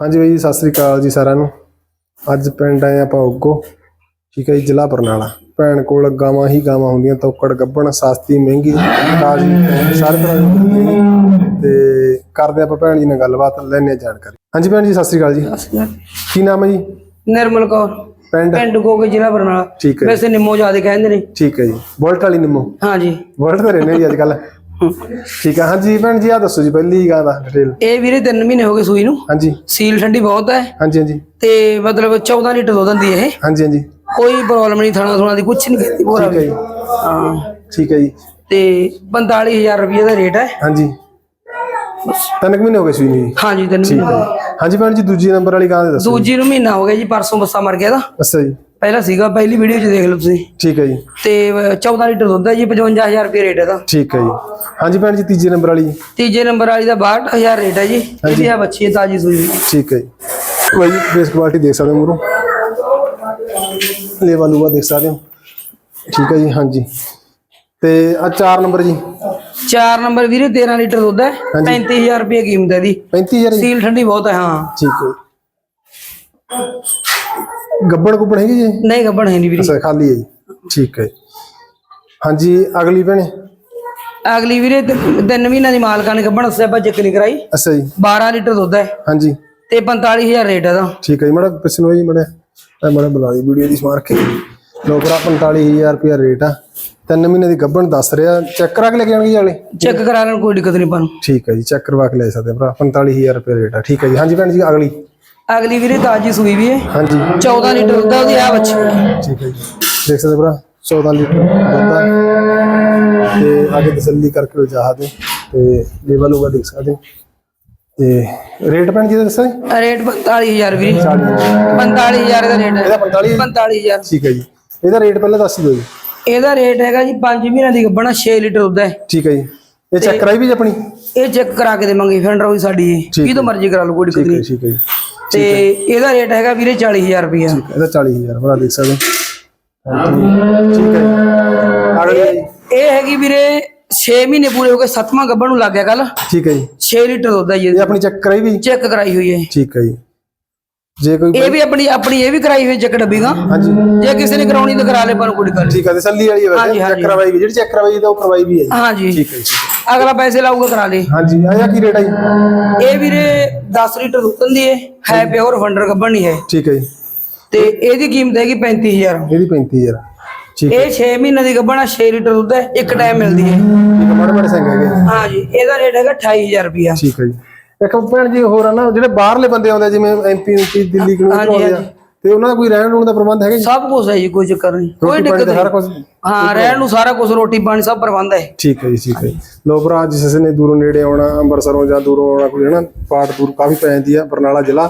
ਹਾਂਜੀ ਬਾਈ ਜੀ ਸਤਿ ਸ੍ਰੀ ਅਕਾਲ ਜੀ ਸਾਰਿਆਂ ਨੂੰ। ਅੱਜ ਪਿੰਡ ਆਏ ਆਪਾਂ ਉੱਗੋ। ਠੀਕ ਹੈ ਜੀ ਜ਼ਿਲ੍ਹਾ ਬਰਨਾਲਾ। ਭੈਣ ਕੋਲ ਗਾਵਾਂ ਹੀ ਗਾਵਾਂ ਹੁੰਦੀਆਂ ਤੋਕੜ ਗੱਬਣ ਸਸਤੀ ਮਹਿੰਗੀ ਤਾਜ਼ੀ ਸਾਰੇ ਤਰ੍ਹਾਂ ਦੀ। ਤੇ ਕਰਦੇ ਆਪਾਂ ਭੈਣ ਜੀ ਨਾਲ ਗੱਲਬਾਤ ਲੈਣੇ ਜਾਣਕਾਰੀ। ਹਾਂਜੀ ਭੈਣ ਜੀ ਸਤਿ ਸ੍ਰੀ ਅਕਾਲ ਜੀ। ਕੀ ਨਾਮ ਹੈ ਜੀ? ਨਿਰਮਲ ਕੌਰ। ਪਿੰਡ? ਪਿੰਡ ਗੋਗੇ ਜ਼ਿਲ੍ਹਾ ਬਰਨਾਲਾ। ਠੀਕ ਹੈ ਵੈਸੇ ਨਿੰਮੋ ਜ਼ਿਆਦਾ ਕਹਿੰਦੇ ਨੇ। ਠੀਕ ਹੈ ਜੀ। ਬੋਲਟ ਵਾਲੀ ਨਿੰਮੋ? ਹਾਂਜੀ। ਬੋਲਟ ਤੇ ਰਹਿੰਦੇ ਜੀ ਅੱਜ ਕੱਲ ਠੀਕ ਹੈ ਹਾਂਜੀ ਭੈਣ ਜੀ ਆ ਦੱਸੋ ਜੀ ਪਹਿਲੀ ਗਾਂ ਦਾ ਡਿਟੇਲ ਇਹ ਵੀਰੇ 3 ਮਹੀਨੇ ਹੋ ਗਏ ਸੂਈ ਨੂੰ। ਹਾਂਜੀ। ਸੀਲ ਠੰਡੀ ਬਹੁਤ ਹੈ ਹਾਂਜੀ ਹਾਂਜੀ। ਤੇ ਮਤਲਬ 14 ਲੀਟਰ ਦੁੱਧ ਦਿੰਦੀ ਇਹ। ਹਾਂਜੀ ਹਾਂਜੀ। ਕੋਈ ਪ੍ਰੋਬਲਮ ਨਹੀਂ ਥਾਣਾ ਥੋਣਾ ਦੀ ਕੁਝ ਨਹੀਂ ਠੀਕ ਹੈ ਵੀ। ਜੀ। ਹਾਂ। ਠੀਕ ਹੈ ਜੀ। ਤੇ 45000 ਰੁਪਏ ਦਾ ਰੇਟ ਹੈ ਹਾਂਜੀ। ਤਿੰਨ ਮਹੀਨੇ ਹੋ ਗਏ ਸੂਈ ਨੂੰ ਜੀ। ਹਾਂਜੀ ਤਿੰਨ ਮਹੀਨੇ। ਹਾਂਜੀ ਭੈਣ ਜੀ ਦੂਜੀ ਨੰਬਰ ਵਾਲੀ ਗਾਂ ਦੇ ਦੱਸੋ ਦੂਜੀ ਨੂੰ ਮਹੀਨਾ ਹੋ ਗਿਆ ਜੀ ਪਰਸੋਂ ਬੱਸਾ ਮਰ ਗਿਆ ਦਾ ਅੱਛਾ ਜੀ। ਪਹਿਲਾਂ ਸੀਗਾ ਪਹਿਲੀ ਵੀਡੀਓ 'ਚ ਦੇਖ ਲਓ ਤੁਸੀਂ। ਠੀਕ ਹੈ ਜੀ। ਤੇ ਅਹ, 14 ਲੀਟਰ ਦੁੱਧ ਹੈ ਜੀ 55000 ਰੁਪਏ ਰੇਟ ਹੈ ਦਾ ਠੀਕ ਹੈ ਜੀ। ਹਾਂਜੀ ਭੈਣ ਜੀ ਤੀਜੀ ਨੰਬਰ ਵਾਲੀ। ਤੀਜੇ ਨੰਬਰ ਵਾਲੀ ਦਾ 62000 ਰੇਟ ਹੈ ਜੀ। ਇਹਦੀ ਆ ਬੱਚੀ ਤਾਜੀ ਸੂਈ ਹੋਈ। ਠੀਕ ਹੈ ਜੀ। ਭਾਈ ਜੀ ਫੇਸ ਕੁਆਲਿਟੀ ਦੇਖ ਸਕਦੇ ਹੋ ਮੂਰੋਂ ਲੇਵਾ ਲੂਵਾ ਦੇਖ ਸਕਦੇ ਹੋ? ਠੀਕ ਹੈ ਜੀ ਹਾਂਜੀ। ਤੇ ਆ 4 ਨੰਬਰ ਜੀ। ਚਾਰ ਨੰਬਰ ਵੀਰੇ 13 ਲੀਟਰ ਦੁੱਧ ਹੈ। 35000 ਰੁਪਏ ਕੀਮਤ ਹੈ ਦੀ 35000 ਜੀ ਸੀਲ ਠੰਡੀ ਬਹੁਤ ਹੈ ਹਾਂ। ਠੀਕ ਹੈ ਗੱਬੜ ਗੁੱਬੜ ਹੈਗੀ ਜੀ? ਨਹੀਂ ਗੱਬਣ ਹੈ ਨਹੀਂ ਵੀਰੇ। ਅੱਛਾ ਖਾਲੀ ਹੈ ਜੀ। ਠੀਕ ਹੈ ਹਾਂਜੀ ਅਗਲੀ ਭੈਣੇ? ਅਗਲੀ ਵੀਰੇ ਤਿੰਨ ਮਹੀਨਿਆਂ ਦੀ ਮਾਲਕਾਂ ਨੇ ਗੱਬਣ ਦੱਸਿਆ ਆਪਾਂ ਚੈੱਕ ਨਹੀਂ ਕਰਾਈ। ਅੱਛਾ ਜੀ। 12 ਲੀਟਰ ਦੁੱਧ ਹੈ। ਹਾਂਜੀ। ਤੇ 45000 ਰੇਟ ਹੈ ਦਾ ਠੀਕ ਹੈ ਜੀ ਮੜਾ ਪਿਛਨੋ ਜੀ ਮੜਾ ਮੜਾ ਬੁਲਾ ਦੀ ਵੀਡੀਓ ਦੀ ਸਮਾਰ ਕੇ ਲੋਕਰਾ 45000 ਰੁਪਿਆ ਰੇਟ ਆ। ਤਿੰਨ ਮਹੀਨੇ ਦੀ ਗੱਭਣ ਦੱਸ ਰਿਹਾ। ਚੈੱਕ ਕਰਾ ਕੇ ਲੈ ਕੇ ਜਾਣਗੇ ਜੀ ਚੈੱਕ ਕਰਾ ਲੈਣ ਕੋਈ ਦਿੱਕਤ ਨਹੀਂ ਪਾਨੂੰ ਠੀਕ ਹੈ ਜੀ ਚੈੱਕ ਕਰਵਾ ਕੇ ਲੈ ਸਕਦੇ ਆ ਭਰਾ। 45000 ਰੁਪਏ ਰੇਟ ਆ। ਠੀਕ ਹੈ ਜੀ। ਹਾਂਜੀ ਭੈਣ ਜੀ ਅਗਲੀ। ਅਗਲੀ ਵੀਰੇ ਤਾਜੀ ਸੂਈ ਵੀ ਹੈ। ਹਾਂਜੀ। 14 ਲੀਟਰ ਦੁੱਧ ਹੈ ਉਹਦੀ ਆ ਬੱਚੀ। ਠੀਕ ਹੈ ਜੀ। ਦੇਖ ਸਕਦੇ ਭਰਾ 14 ਲੀਟਰ ਦੁੱਧ ਆ। ਤੇ ਅੱਗੇ ਤਸੱਲੀ ਕਰਕੇ ਲਿਜਾ ਸਕਦੇ ਤੇ ਲੈਵਲ ਹੋਗਾ ਦੇਖ ਸਕਦੇ ਤੇ ਰੇਟ ਭੈਣ ਜੀ ਦਾ ਜੀ? ਰੇਟ 45000 ਵੀਰੇ। 40 45000 ਦਾ ਰੇਟ ਹੈ। ਇਹਦਾ 45 45000 ਠੀਕ ਹੈ ਜੀ। ਇਹਦਾ ਰੇਟ ਪਹਿਲਾਂ ਦੱਸ ਦਿਓ ਜੀ। ਇਹਦਾ ਰੇਟ ਹੈਗਾ ਜੀ 5 ਮਹੀਨਿਆਂ ਦੀ ਗੱਬਣਾ 6 ਲੀਟਰ ਦੁੱਧ ਹੈ। ਠੀਕ ਹੈ ਜੀ। ਇਹ ਚੈੱਕ ਕਰਾਈ ਵੀ ਜੀ ਆਪਣੀ? ਇਹ ਚੈੱਕ ਕਰਾ ਕੇ ਦੇਵਾਂਗੇ ਫੈਂਡਰ ਹੋਈ ਸਾਡੀ ਠੀਕ ਕਿਦੋਂ ਮਰਜ਼ੀ ਕਰਾ ਲਓ ਕੋਈ ਦਿੱਕਤ ਠੀਕ ਨਹੀਂ। ਠੀਕ ਹੈ ਜੀ। ਤੇ ਇਹਦਾ ਰੇਟ ਹੈਗਾ ਵੀਰੇ 40000 ਰੁਪਇਆ ਇਹਦਾ 40000 ਭਰਾ ਦੇਖ ਸਕਦੇ। ਠੀਕ ਹੈ ਜੀ। ਅਗਲੀ ਜੀ। ਇਹ ਹੈਗੀ ਵੀਰੇ 6 ਮਹੀਨੇ ਪੂਰੇ ਹੋ ਗਏ ਸੱਤਵਾਂ ਗੱਬਣ ਨੂੰ ਲੱਗ ਗਿਆ ਕੱਲ ਠੀਕ ਹੈ ਜੀ। 6 ਲੀਟਰ ਦੁੱਧ ਹੈ ਜੀ ਇਹ ਆਪਣੀ ਚੈੱਕ ਕਰਾਈ ਵੀ? ਚੈੱਕ ਕਰਾਈ ਹੋਈ ਹੈ ਠੀਕ ਹੈ ਜੀ। ਜੇ ਕੋਈ ਇਹ ਵੀ ਆਪਣੀ ਆਪਣੀ ਇਹ ਵੀ ਕਰਾਈ ਹੋਈ ਚੈੱਕ ਡੱਬੀ ਗਾ ਹਾਂਜੀ। ਜੇ ਕਿਸੇ ਨੇ ਕਰਾਉਣੀ ਤਾਂ ਕਰਾ ਲੈ ਪਰ ਕੋਈ ਗੱਲ ਠੀਕ ਹੈ ਤਸੱਲੀ ਵਾਲੀ ਹੈ ਵੈਸੇ ਚੈੱਕ। ਕਰਵਾਈ ਵੀ ਜਿਹੜੀ ਚੈੱਕ ਕਰਵਾਈ ਤਾਂ ਉਹ ਕਰਵਾਈ ਵੀ ਹੈ ਜੀ। ਹਾਂਜੀ। ਠੀਕ ਹੈ ਜੀ ਠੀਕ ਅਗਲਾ ਪੈਸੇ ਲਾਊਗਾ ਕਰਾ ਲੇ। ਹਾਂਜੀ ਆਇਆ ਕੀ ਰੇਟ ਹੈ ਇਹ ਵੀਰੇ 10 ਲੀਟਰ ਦੁੱਧ ਦਿੰਦੀ ਹੈ ਹੈ ਪਿਓਰ ਫੰਡਰ ਗੱਬਣ ਨਹੀਂ ਹੈ। ਠੀਕ ਹੈ ਜੀ। ਤੇ ਇਹਦੀ ਕੀਮਤ ਹੈਗੀ 35000 ਇਹਦੀ 35000 ਠੀਕ ਹੈ ਇਹ 6 ਮਹੀਨੇ ਦੀ ਗੱਬਣ ਆ 6 ਲੀਟਰ ਦੁੱਧ ਹੈ ਇੱਕ ਟਾਈਮ ਮਿਲਦੀ ਹੈ। ਠੀਕ ਹੈ ਮਾੜੇ ਮਾੜੇ ਸੰਗ ਹੈਗੇ ਹਾਂਜੀ ਇਹਦਾ ਰੇਟ ਹੈਗਾ 28000 ਰੁਪਇਆ। ਠੀਕ ਹੈ ਜੀ। ਇੱਕ ਭੈਣ ਜੀ ਹੋਰ ਆ ਨਾ ਜਿਹੜੇ ਬਾਹਰਲੇ ਬੰਦੇ ਆਉਂਦੇ ਆ, ਜਿਵੇਂ ਐਮਪੀ ਐਮਪੀ ਦਿੱਲੀ ਹਾਂਜੀ, ਆਉਂਦੇ ਆ ਹਾਂਜੀ। ਤੇ ਉਹਨਾਂ ਦਾ ਕੋਈ ਰਹਿਣ ਰੂਣ ਦਾ ਪ੍ਰਬੰਧ ਹੈਗਾ ਜੀ? ਸਭ ਕੁਝ ਹੈ ਜੀ ਕੋਈ ਚੱਕਰ ਨਹੀਂ ਕੋਈ ਰੋਟੀ ਪਾਣੀ ਦਿੱਕਤ ਦਾ ਸਾਰਾ ਨਹੀਂ ਕੁਝ ਹਾਂ ਰਹਿਣ ਨੂੰ ਸਾਰਾ ਕੁਝ ਰੋਟੀ ਪਾਣੀ ਸਭ ਪ੍ਰਬੰਧ ਹੈ। ਠੀਕ ਹੈ ਜੀ ਠੀਕ ਹੈ ਜੀ। ਲੋ ਭਰਾ ਜਿਸ ਕਿਸੇ ਨੇ ਦੂਰੋਂ ਨੇੜੇ ਆਉਣਾ ਅੰਮ੍ਰਿਤਸਰੋਂ ਜਾਂ ਦੂਰੋਂ ਆਉਣਾ ਕੋਈ ਹਨਾ ਪਾਟ ਦੂਰ ਕਾਫੀ ਪੈ ਜਾਂਦੀ ਆ ਬਰਨਾਲਾ ਜ਼ਿਲ੍ਹਾ।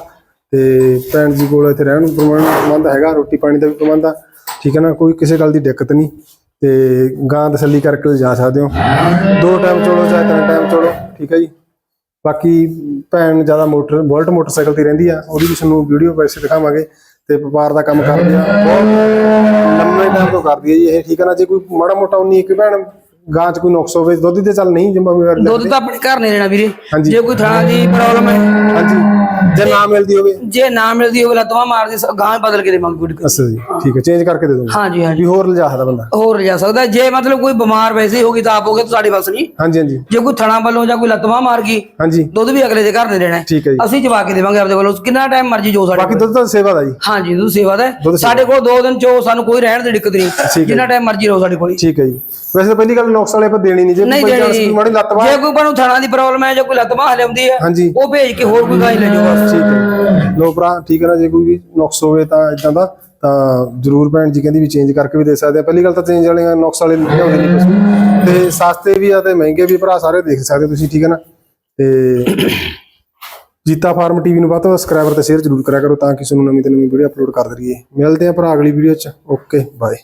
ਤੇ ਭੈਣ ਜੀ ਕੋਲ ਇੱਥੇ ਰਹਿਣ ਨੂੰ ਪ੍ਰਬੰਧ ਪ੍ਰਬੰਧ ਹੈਗਾ ਰੋਟੀ ਪਾਣੀ ਦਾ ਵੀ ਪ੍ਰਬੰਧ ਆ। ਠੀਕ ਹੈ ਨਾ ਕੋਈ ਕਿਸੇ ਗੱਲ ਦੀ ਦਿੱਕਤ ਨਹੀਂ। ਤੇ ਗਾਂ ਤਸੱਲੀ ਕਰਕੇ ਲਿਜਾ ਸਕਦੇ ਹੋ। ਦੋ ਟਾਈਮ ਚੋਲੋ ਚਾਹੇ ਤਿੰਨ ਟਾਈਮ ਚੋਲੋ। ਠੀਕ ਹੈ ਜੀ। ਬਾਕੀ ਭੈਣ ਜ਼ਿਆਦਾ ਮੋਟਰ ਬੁਲਟ ਮੋਟਰਸਾਈਕਲ ਤੇ ਰਹਿੰਦੀ ਆ ਉਹਦੀ ਵੀ ਤੁਹਾਨੂੰ ਵੀਡੀਓ ਵੈਸੇ ਦਿਖਾਵਾਂਗੇ ਤੇ ਵਪਾਰ ਦਾ ਕੰਮ ਕਰਦੀ ਆ। ਬਹੁਤ ਲੰਮੇ ਟਾਈਮ ਤੋਂ ਕਰਦੀ ਹੈ ਜੀ ਇਹ ਠੀਕ ਹੈ ਨਾ? ਜੇ ਕੋਈ ਮਾੜਾ ਮੋਟਾ ਉਨੀ ਇੱਕ ਭੈਣ ਗਾਂ ਚ ਕੋਈ ਨੁਕਸ ਹੋਵੇ ਦੁੱਧ ਤੇ ਚੱਲ ਨਹੀਂ ਜ਼ਿੰਮੇਵਾਰ ਦੁੱਧ ਤਾਂ ਆਪਣੇ ਘਰ ਨਹੀਂ ਦੇਣਾ ਵੀਰੇ। ਜੇ ਕੋਈ ਥਾਣਾ ਦੀ ਪ੍ਰੋਬਲਮ ਹੈ ਜੇ ਨਾ ਮਿਲਦੀ ਹੋਵੇ। ਜੇ ਨਾ ਮਿਲਦੀ ਹੋਵੇ ਲੱਤਵਾ ਮਾਰਦੀ ਗਾਂ ਬਦਲ ਕੇ ਦੇਵਾਂਗੇ ਦਿੱਕਤ ਅੱਛਾ ਜੀ ਠੀਕ ਹੈ ਚੇਂਜ ਕਰਕੇ ਦੇ ਦੂੰਗਾ ਹਾਂਜੀ ਹਾਂਜੀ। ਵੀ ਹੋਰ ਲਿਜਾ ਸਕਦਾ ਬੰਦਾ। ਹੋਰ ਜਾ ਸਕਦਾ। ਜੇ ਮਤਲਬ ਕੋਈ ਬਿਮਾਰ ਵੈਸੇ ਹੀ ਗਈ ਤਾਂ ਆਪ ਤਾਂ ਸਾਡੇ ਬਸ ਨਹੀਂ ਹਾਂਜੀ ਹਾਂਜੀ। ਜੇ ਕੋਈ ਥਣਾ ਵੱਲੋਂ ਜਾਂ ਕੋਈ ਲੱਤਵਾ ਮਾਰ ਗਈ ਹਾਂਜੀ। ਦੁੱਧ ਵੀ ਅਗਲੇ ਦੇ ਘਰ ਦੇ ਦੇਣਾ। ਠੀਕ ਹੈ ਜੀ। ਅਸੀਂ ਚਵਾ ਕੇ ਦੇਵਾਂਗੇ ਆਪਦੇ ਵੱਲੋਂ। ਕਿੰਨਾ ਟਾਈਮ ਮਰਜ਼ੀ ਜੋ ਸਾਡੇ ਬਾਕੀ ਦੁੱਧ ਤਾਂ ਸੇਵਾ ਦਾ ਜੀ। ਹਾਂਜੀ ਦੁੱਧ ਸੇਵਾ ਦਾ। ਸਾਡੇ ਕੋਲ ਦੋ ਦਿਨ ਚੋ ਸਾਨੂੰ ਕੋਈ ਰਹਿਣ ਦੀ ਦਿੱਕਤ ਨਹੀਂ। ਜਿੰਨਾ ਟਾਈਮ ਮਰਜ਼ੀ ਰਹੋ ਸਾਡੇ ਕੋਲ। ਠੀਕ ਹੈ ਜੀ। ਵੈਸੇ ਤਾਂ ਪਹਿਲੀ ਗੱਲ ਨੁਕਸ ਵਾਲੇ ਪਰ ਦੇਣੀ ਨਹੀਂ ਜੇ ਨਹੀਂ ਕੋਈ ਦੇਣੀ। ਚਾਂਸ ਮਾੜੀ ਲੱਤ ਬਾਹ ਜੇ ਕੋਈ ਸਾਨੂੰ ਥਣਾ ਦੀ ਪ੍ਰੋਬਲਮ ਹੈ ਜਾਂ ਕੋਈ ਲੱਤ ਬਾਹ ਹਲਿਆਉਂਦੀ ਹੈ ਹਾਂਜੀ। ਉਹ ਭੇਜ ਕੇ ਹੋਰ ਕੋਈ ਗਾਂ ਹੀ ਲੈ ਜਾਓ ਬਸ ਠੀਕ ਹੈ। ਲੋ ਭਰਾ ਠੀਕ ਹੈ ਨਾ ਜੇ ਕੋਈ ਵੀ ਨੁਕਸ ਹੋਵੇ ਤਾਂ ਇਦਾਂ ਦਾ ਤਾਂ ਜਰੂਰ ਭੈਣ ਜੀ ਕਹਿੰਦੀ ਵੀ ਚੇਂਜ ਕਰਕੇ ਵੀ ਦੇ ਸਕਦੇ ਆ। ਪਹਿਲੀ ਗੱਲ ਤਾਂ ਚੇਂਜ ਵਾਲੇ ਨੁਕਸ ਵਾਲੇ ਲਿਆਉਂਦੇ ਨਹੀਂ ਕੁਛ। ਤੇ ਸਸਤੇ ਵੀ ਆ ਤੇ ਮਹਿੰਗੇ ਵੀ ਭਰਾ ਸਾਰੇ ਦੇਖ ਸਕਦੇ ਹੋ ਤੁਸੀਂ ਠੀਕ ਹੈ ਨਾ। ਤੇ ਜੀਤਾ ਫਾਰਮ ਟੀਵੀ ਨੂੰ ਵੱਧ ਤੋਂ ਵੱਧ ਸਬਸਕ੍ਰਾਈਬਰ ਤੇ ਸ਼ੇਅਰ ਜਰੂਰ ਕਰਿਆ ਕਰੋ ਤਾਂ ਕਿ ਤੁਹਾਨੂੰ ਨਵੀਂ ਤੋਂ ਨਵੀਂ ਵੀਡੀਓ ਅਪਲੋਡ ਕਰ ਦਈਏ। ਮਿਲਦੇ ਆ ਭਰਾ ਅਗਲੀ ਵੀਡੀਓ ਚ। Okay bye